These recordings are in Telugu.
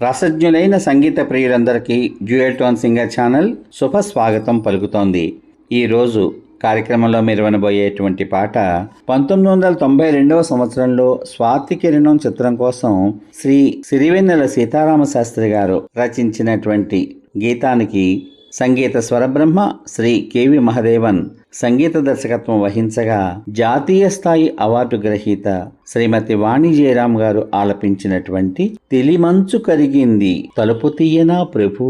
రసజ్ఞులైన సంగీత ప్రియులందరికీ డ్యూయల్ టోన్ సింగర్ ఛానల్ శుభ స్వాగతం పలుకుతోంది ఈరోజు కార్యక్రమంలో మీరు వినబోయేటువంటి పాట పంతొమ్మిది వందల తొంభై రెండవ సంవత్సరంలో స్వాతి కిరణం చిత్రం కోసం శ్రీ సిరివెన్నెల సీతారామ శాస్త్రి గారు రచించినటువంటి గీతానికి సంగీత స్వరబ్రహ్మ శ్రీ కెవి మహదేవన్ సంగీత దర్శకత్వం వహించగా జాతీయ స్థాయి అవార్డు గ్రహీత శ్రీమతి వాణి జయరాం గారు ఆలపించినటువంటి తెలిమంచు కరిగింది తలుపు తీయనా ప్రభు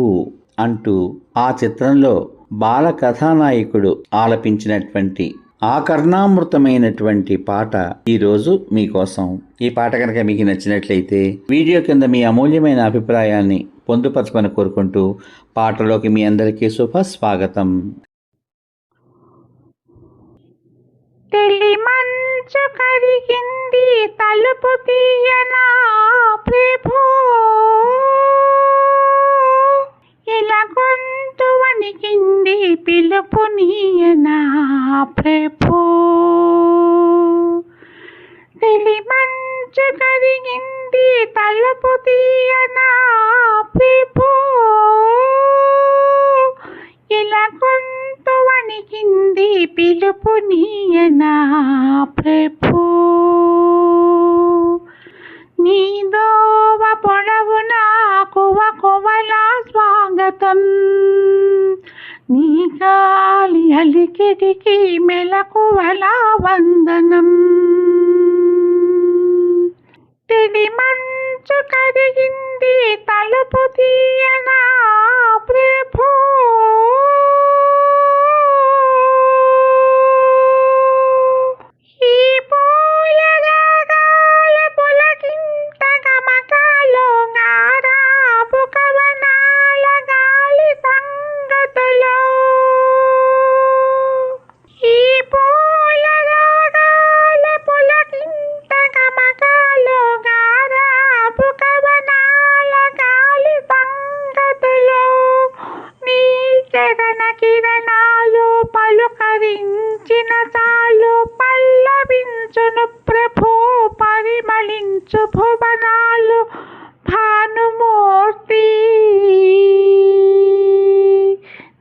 అంటూ ఆ చిత్రంలో బాల కథానాయకుడు ఆలపించినటువంటి ఆకర్ణామృతమైనటువంటి పాట ఈరోజు మీకోసం. ఈ పాట కనుక మీకు నచ్చినట్లయితే వీడియో కింద మీ అమూల్యమైన అభిప్రాయాన్ని పొందుపరచమని కోరుకుంటూ పాటలోకి మీ అందరికీ శుభ స్వాగతం. తెలి మంచు కరిగింది తలుపు తీయనా ప్రభు? ఇలా గొంతు వణికింది పిలుపు నీయనా ప్రభు? తెలి మంచు కరిగింది తలుపు తీయనా ప్రభు? ఇలా గొంతు వణికింది పిలుపు నీయనా ప్రభు? నీదోవ పొడవు కువ కువలా స్వాగతం. నీ గాలి అలికిటికి మెలకువలా వందనం. తిడి మంచు కరిగింది తలుపు తీయనా జగన కిరణాలు పలుకరించిన చాలు పల్లవించును ప్రభో పరిమళించు భువనాలు భానుమూర్తి.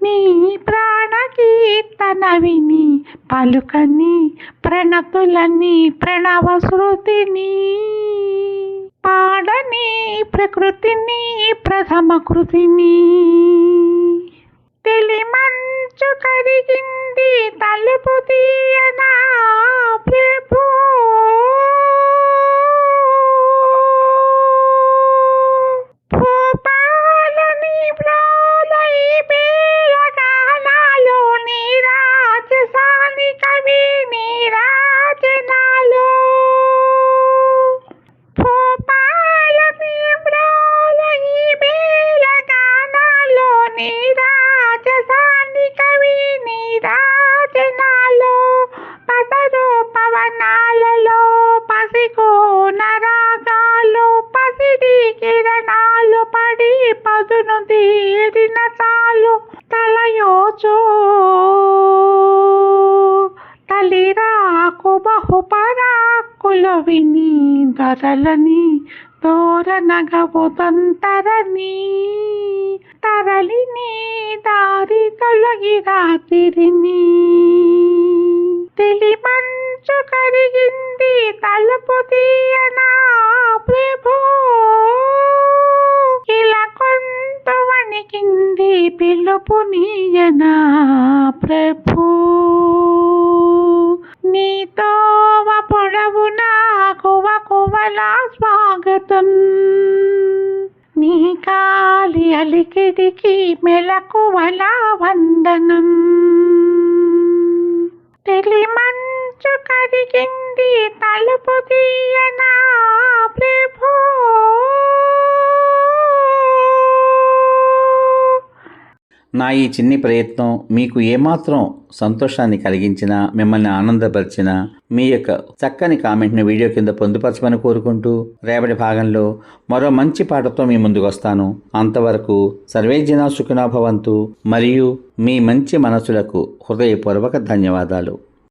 నీ ప్రాణకీర్తన విని పలుకని ప్రణతులని ప్రణవ శృతిని పాడని ప్రకృతిని ప్రథమ కృతిని తెలి మంచు కరిగింది తలుపు తీయనా? పసికోన రాగాలు పసిడి కిరణాలు పడి పదును తీరిన చాలు తలయోచో. తలిరాకు బహుపరాకులు విని దొరలని తోరనగవు తొంతరని తరలిని దారి తొలగి రాత్రిని. తెలి మంచు కరిగింది తలుపు తీయనా ప్రభు? ఇలా కొంత వణికింది పిలుపు నీయనా ప్రభు? నీతోవ పొడవు కువ కువలా స్వాగతం. నీ కాలి అలికిడికి మెలకువలా వందనం. తెలిమంచు కరిగింది తలుపు తీయనా ప్రభు? నా ఈ చిన్ని ప్రయత్నం మీకు ఏమాత్రం సంతోషాన్ని కలిగించినా మిమ్మల్ని ఆనందపరిచినా మీ యొక్క చక్కని కామెంట్ని వీడియో కింద పొందుపరచమని కోరుకుంటూ రేపటి భాగంలో మరో మంచి పాటతో మీ ముందుకు వస్తాను. అంతవరకు సర్వే జనా భవంతు. మరియు మీ మంచి మనసులకు హృదయపూర్వక ధన్యవాదాలు.